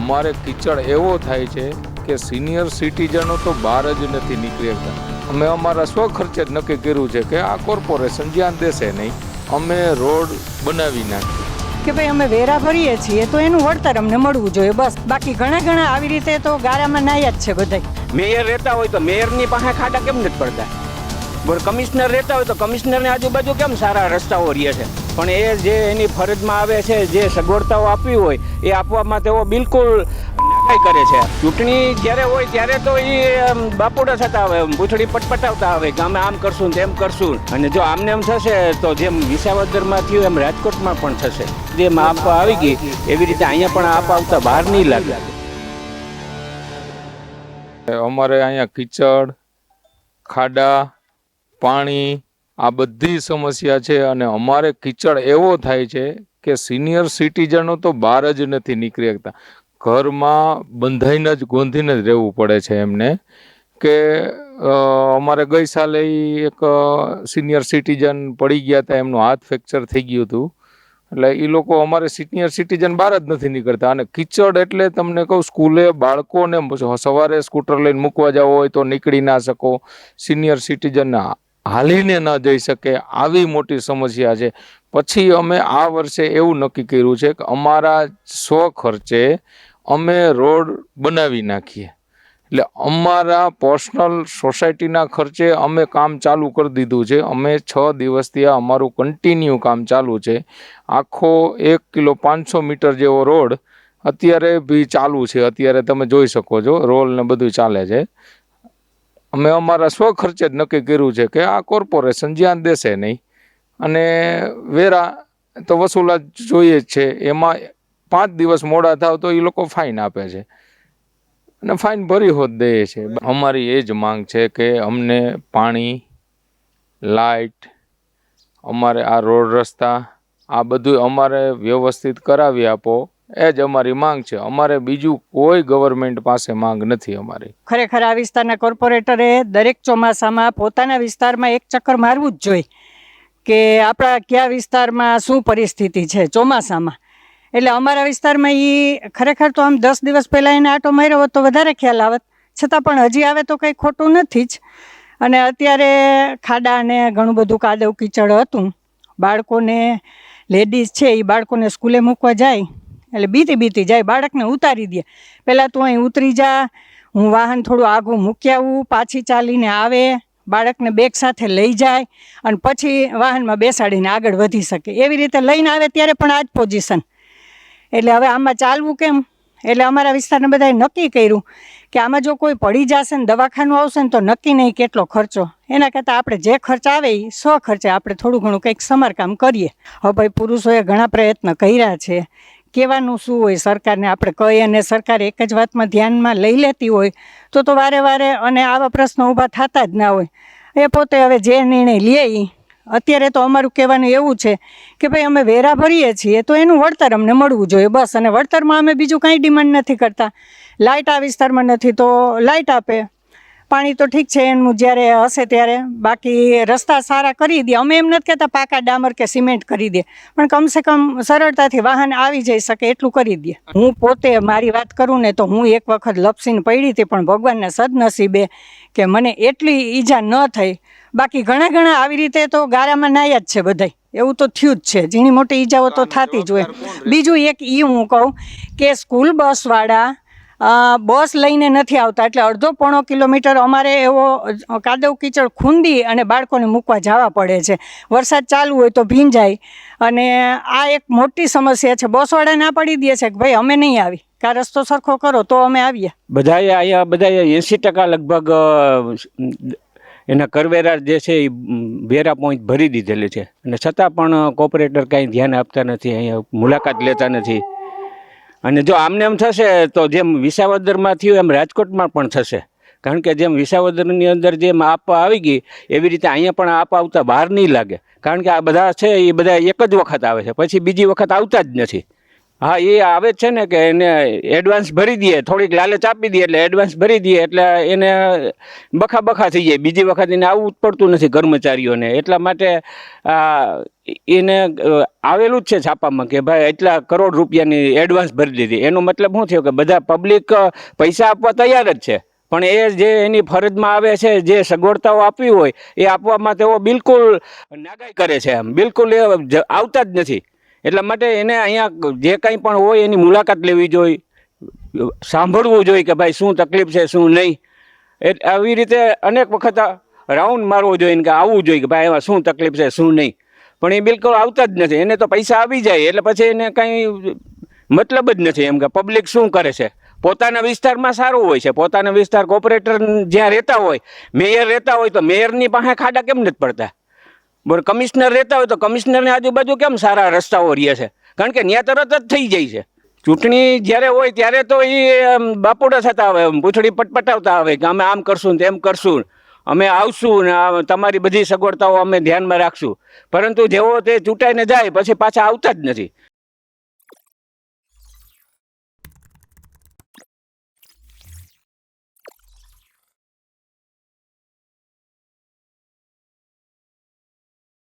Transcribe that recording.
અમારે કિચડ એવો થાય છે કે સિનિયર સિટીઝનો તો બહાર જ નથી નીકળી શકતા અમે અમારા સ્વખર્ચે જ નક્કી કર્યું છે કે આ કોર્પોરેશન જ્યાં દેશે નહીં અમે રોડ બનાવી નાખીએ. કે ભાઈ અમે વેરા ભરીએ છીએ તો એનું વળતર અમને મળવું જોઈએ બસ. બાકી ઘણા ઘણા આવી રીતે તો ગારામાં નાયા જ છે બધા મેયર રહેતા હોય તો મેયરની પાસે ખાડા કેમ નથી પડતા? બોલ કમિશનર રહેતા હોય તો કમિશનરની આજુબાજુ કેમ સારા રસ્તાઓ રહે છે? પણ એ જે એની ફરજમાં આવે છે, જે સગવડતાઓ આપવી હોય, એ આપવામાં તેઓ બિલકુલ નાગાઈ કરે છે. ચૂંટણી જ્યારે હોય ત્યારે તો એ બાપુડા થતા હોય પૂંછડી પટપટાવતા આવે કે અમે આમ કરશું તેમ કરશું. અને જો આમને એમ થશે, તો જેમ વિસાવદરમાં થયું, એમ રાજકોટમાં પણ થશે. જેમ આપ આવી ગઈ, એવી રીતે અહીંયા પણ આપ આવતા બહાર નહીં લાગે. અમારે અહીંયા કિચડ, ખાડા, પાણી આ બધી સમસ્યા છે અને અમારે કિચડ એવો થાય છે કે સિનિયર સિટીઝનો તો બહાર જ નથી નીકળી શકતા ઘરમાં બંધાઈને જ ગોંધીને જ રહેવું પડે છે એમને કે અમારે ગઈ સાલે એક સિનિયર સિટીઝન પડી ગયા હતા, એમનું હાથ ફ્રેક્ચર થઈ ગયું હતું. એટલે એ લોકો અમારે સિનિયર સિટીઝન બહાર જ નથી નીકળતા અને કિચડ એટલે તમને કહું, સ્કૂલે બાળકોને સવારે સ્કૂટર લઈને મૂકવા જવો હોય તો નીકળી ના શકો. સિનિયર સિટીઝન હાલીને ન જઈ શકે આવી મોટી સમસ્યા છે. પછી અમે આ વર્ષે એવું નક્કી કર્યું છે કે અમારા સ્વખર્ચે અમે રોડ બનાવી નાખીએ. એટલે અમારા પર્સનલ સોસાયટીના ખર્ચે અમે કામ ચાલુ કરી દીધું છે. અમે છ દિવસથી આ અમારું કન્ટિન્યુ કામ ચાલુ છે. આખો એક કિલો પાંચસો મીટર જેવો રોડ અત્યારે બી ચાલુ છે. અત્યારે તમે જોઈ શકો છો, રોલ ને બધું ચાલે છે. અમે અમારા સ્વખર્ચે જ નક્કી કર્યું છે કે આ કોર્પોરેશન જ્યાં દેશે નહીં. અને વેરા તો વસૂલા જોઈએ જ છે. એમાં પાંચ દિવસ મોડા થાવ તો એ લોકો ફાઇન આપે છે. અને ફાઇન ભરી હોત દે છે. અમારી એ જ માંગ છે કે અમને પાણી લાઇટ અમારે આ રોડ રસ્તા, આ બધું અમારે વ્યવસ્થિત કરાવી આપો. એ જ અમારી માંગ છે. અમારે બીજું કોઈ ગવર્મેન્ટ પાસે માંગ નથી અમારી. ખરેખર આ વિસ્તારના કોર્પોરેટરે દરેક ચોમાસામાં પોતાના વિસ્તારમાં એક ચક્કર મારવું જ જોઈએ કે આપણા કયા વિસ્તારમાં શું પરિસ્થિતિ છે ચોમાસામાં. એટલે અમારા વિસ્તારમાં એ ખરેખર તો આમ દસ દિવસ પહેલાં એને આટો માર્યો હોત તો વધારે ખ્યાલ આવત. છતાં પણ હજી આવે તો કંઈ ખોટું નથી જ. અને અત્યારે ખાડા અને ઘણું બધું કાદવ કીચડ હતું. બાળકોને લેડીઝ છે એ બાળકોને સ્કૂલે મૂકવા જાય. એટલે બીતી બીતી જાય, બાળકને ઉતારી દે. પહેલાં તું અહીં ઉતરી જા, હું વાહન થોડું આઘું મૂકી આવું, પાછી ચાલીને આવે, બાળકને બેગ સાથે લઈ જાય અને પછી વાહનમાં બેસાડીને આગળ વધી શકે. એવી રીતે લઈને આવે ત્યારે પણ આ જ પોઝિશન એટલે હવે આમાં ચાલવું કેમ? એટલે અમારા વિસ્તારના બધાએ નક્કી કર્યું કે આમાં જો કોઈ પડી જશે ને દવાખાનું આવશે ને તો નક્કી નહીં કેટલો ખર્ચો. એના કરતાં આપણે જે ખર્ચ આવે એ સો ખર્ચે આપણે થોડું ઘણું કંઈક સમારકામ કરીએ. હવે ભાઈ પુરુષોએ ઘણા પ્રયત્ન કર્યા છે. કહેવાનું શું હોય સરકારને? આપણે કહીએ અને સરકાર એક જ વાતમાં ધ્યાનમાં લઈ લેતી હોય તો તો વારે વારે અને આવા પ્રશ્નો ઊભા થતા જ ના હોય. એ પોતે હવે જે નિર્ણય લે અત્યારે તો અમારું કહેવાનું એવું છે કે ભાઈ અમે વેરા ભરીએ છીએ તો એનું વળતર અમને મળવું જોઈએ બસ. અને વળતરમાં અમે બીજું કાંઈ ડિમાન્ડ નથી કરતા. લાઇટ આ વિસ્તારમાં નથી તો લાઇટ આપે. પાણી તો ઠીક છે એનું જ્યારે હશે ત્યારે. બાકી રસ્તા સારા કરી દે. અમે એમ નથી કહેતા પાકા ડામર કે સિમેન્ટ કરી દે. પણ કમસે કમ સરળતાથી વાહન આવી જઈ શકે એટલું કરી દે. હું પોતે મારી વાત કરું ને તો હું એક વખત લપસીને પડી હતી પણ ભગવાનના સદનસીબે કે મને એટલી ઈજા ન થઈ. બાકી ઘણા ઘણા આવી રીતે તો ગારામાં નાયા જ છે બધાય. એવું તો થયું જ છે. ઝીણી મોટી ઈજાઓ તો થતી જ હોય. બીજું એક એ હું કહું કે સ્કૂલ બસવાળા બસ લઈને નથી આવતા. એટલે અડધો પોણો કિલોમીટર અમારે એવો કાદવ કીચડ ખૂંદી અને બાળકોને મૂકવા જવા પડે છે. વરસાદ ચાલુ હોય તો ભીંજાય. અને આ એક મોટી સમસ્યા છે. બસવાળા ના પાડી દે છે કે ભાઈ અમે નહીં આવી. કા રસ્તો સરખો કરો તો અમે આવીએ. બધા અહીંયા બધા એંસી ટકા લગભગ એના કરવેરા જે છે એ વેરા પોઈન્ટ ભરી દીધેલી છે. અને છતાં પણ કોર્પોરેટર કાંઈ ધ્યાન આપતા નથી, અહીંયા મુલાકાત લેતા નથી. અને જો આમને એમ થશે, તો જેમ વિસાવદરમાં થયું, એમ રાજકોટમાં પણ થશે. કારણ કે જેમ વિસાવદરની અંદર જેમ આપ આવી ગઈ, એવી રીતે અહીંયા પણ આપ આવતા બહાર નહીં લાગે. કારણ કે આ બધા છે, એ બધા એક જ વખત આવે છે. પછી બીજી વખત આવતા જ નથી. હા, એ આવે છે ને કે એને એડવાન્સ ભરી દઈએ, થોડીક લાલચ આપી દઈએ એટલે એડવાન્સ ભરી દઈએ એટલે એને બખા બખા થઈ જાય. બીજી વખત એને આવવું જ પડતું નથી કર્મચારીઓને. એટલા માટે એને આવેલું જ છે છાપામાં કે ભાઈ એટલા કરોડ રૂપિયાની એડવાન્સ ભરી દીધી. એનો મતલબ શું થયો કે બધા પબ્લિક પૈસા આપવા તૈયાર જ છે. પણ એ જે એની ફરજમાં આવે છે, જે સગવડતાઓ આપવી હોય, એ આપવામાં તેઓ બિલકુલ નાગાઈ કરે છે એમ. બિલકુલ એ આવતા જ નથી. એટલા માટે એને અહીંયા જે કંઈ પણ હોય એની મુલાકાત લેવી જોઈએ. સાંભળવું જોઈએ કે ભાઈ શું તકલીફ છે, શું નહીં. એ આવી રીતે અનેક વખત રાઉન્ડ મારવો જોઈએ કે આવવું જોઈએ કે ભાઈ એમાં શું તકલીફ છે, શું નહીં. પણ એ બિલકુલ આવતા જ નથી. એને તો પૈસા આવી જાય એટલે પછી એને કંઈ મતલબ જ નથી એમ કે પબ્લિક શું કરે છે? પોતાના વિસ્તારમાં સારું હોય છે. પોતાના વિસ્તાર કોર્પોરેટર જ્યાં રહેતા હોય, મેયર રહેતા હોય તો મેયરની પાસે ખાડા કેમ નથી પડતા? બરાબર કમિશનર રહેતા હોય તો કમિશનરની આજુબાજુ કેમ સારા રસ્તાઓ રહે છે? કારણ કે ત્યાં તરત જ થઈ જાય છે. ચૂંટણી જ્યારે હોય ત્યારે તો એ બાપુડા થતા આવે પૂંછડી પટપટાવતા આવે કે અમે આમ કરશું ને તેમ કરશું. અમે આવશું ને તમારી બધી સગવડતાઓ અમે ધ્યાનમાં રાખશું. પરંતુ જેવો તે ચૂંટાઈને જાય, પછી પાછા આવતા જ નથી.